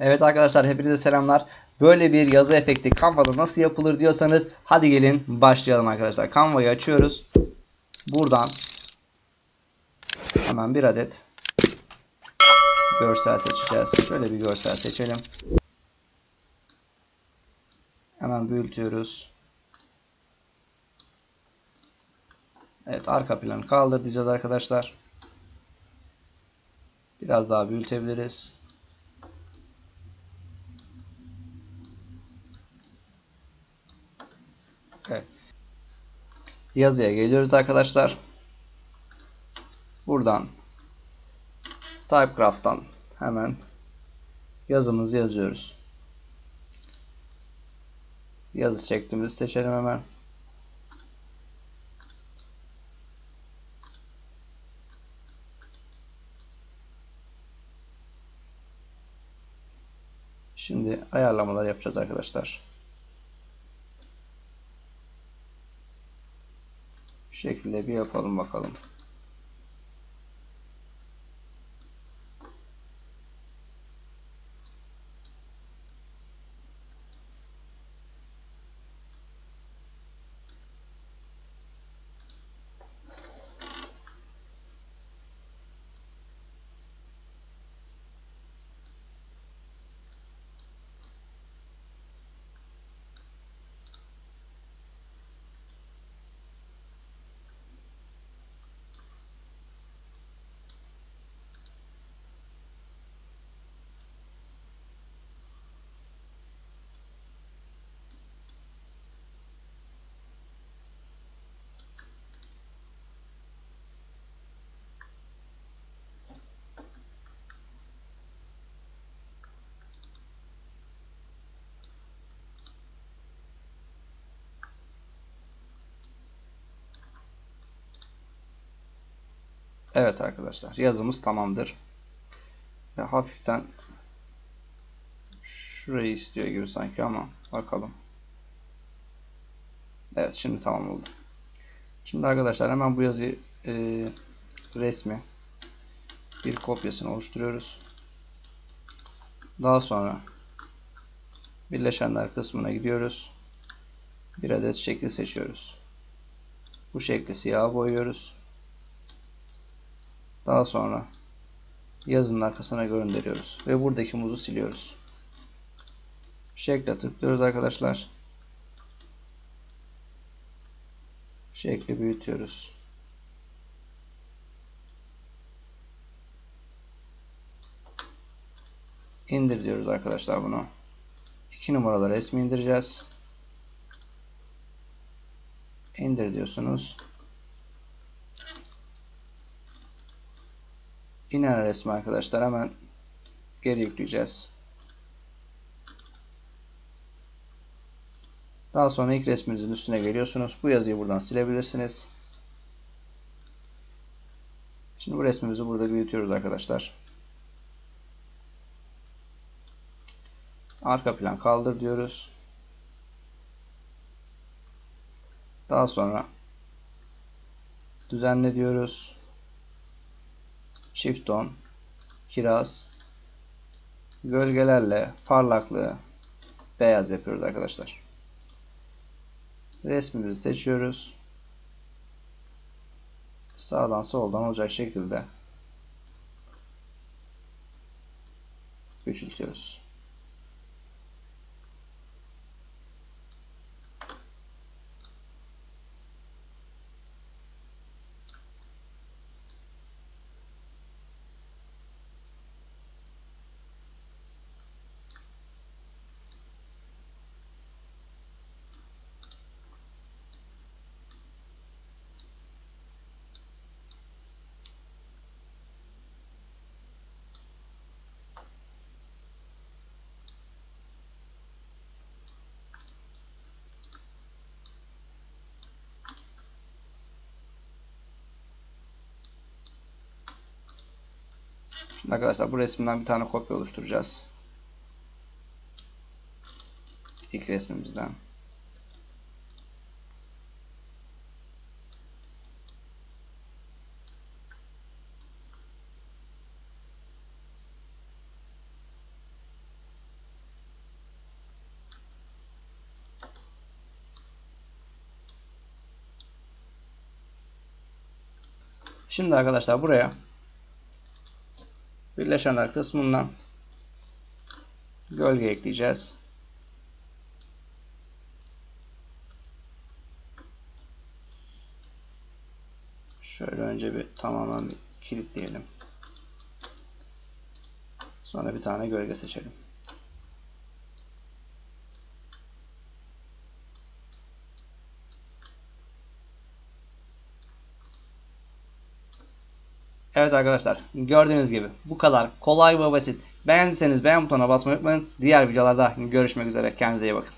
Evet arkadaşlar hepinize selamlar. Böyle bir yazı efekti Canva'da nasıl yapılır diyorsanız hadi gelin başlayalım arkadaşlar. Canva'yı açıyoruz. Buradan hemen bir adet görsel seçeceğiz. Şöyle bir görsel seçelim. Hemen büyütüyoruz. Evet arka planı kaldır diyeceğiz arkadaşlar. Biraz daha büyütebiliriz. Yazıya geliyoruz arkadaşlar. Buradan Typecraft'tan hemen yazımızı yazıyoruz. Yazı şeklimizi seçelim hemen. Şimdi ayarlamalar yapacağız arkadaşlar. Şekilde bir yapalım bakalım. Evet arkadaşlar yazımız tamamdır. Ve hafiften şurayı istiyor gibi sanki ama bakalım. Evet şimdi tamam oldu. Şimdi arkadaşlar hemen bu yazıyı e, resmi bir kopyasını oluşturuyoruz. Daha sonra birleşenler kısmına gidiyoruz. Bir adet şekli seçiyoruz. Bu şekli siyah boyuyoruz. Daha sonra yazının arkasına gönderiyoruz. Ve buradaki muzu siliyoruz. Şekle tıklıyoruz arkadaşlar. Şekli büyütüyoruz. İndir diyoruz arkadaşlar bunu. 2 numaralı resmi indireceğiz. İndir diyorsunuz. İnen resmi arkadaşlar hemen geri yükleyeceğiz. Daha sonra ilk resminizin üstüne geliyorsunuz. Bu yazıyı buradan silebilirsiniz. Şimdi bu resmimizi burada büyütüyoruz arkadaşlar. Arka plan kaldır diyoruz. Daha sonra düzenle diyoruz çift ton, kiraz, gölgelerle parlaklığı beyaz yapıyoruz arkadaşlar. Resmimizi seçiyoruz. Sağdan soldan olacak şekilde küçültüyoruz. Şimdi arkadaşlar bu resimden bir tane kopya oluşturacağız. İlk resmimizden. Şimdi arkadaşlar buraya birleşenler kısmından gölge ekleyeceğiz. Şöyle önce bir tamamen bir kilitleyelim. Sonra bir tane gölge seçelim. Evet arkadaşlar gördüğünüz gibi bu kadar kolay ve basit. Beğendiyseniz beğen butonuna basmayı unutmayın. Diğer videolarda görüşmek üzere. Kendinize iyi bakın.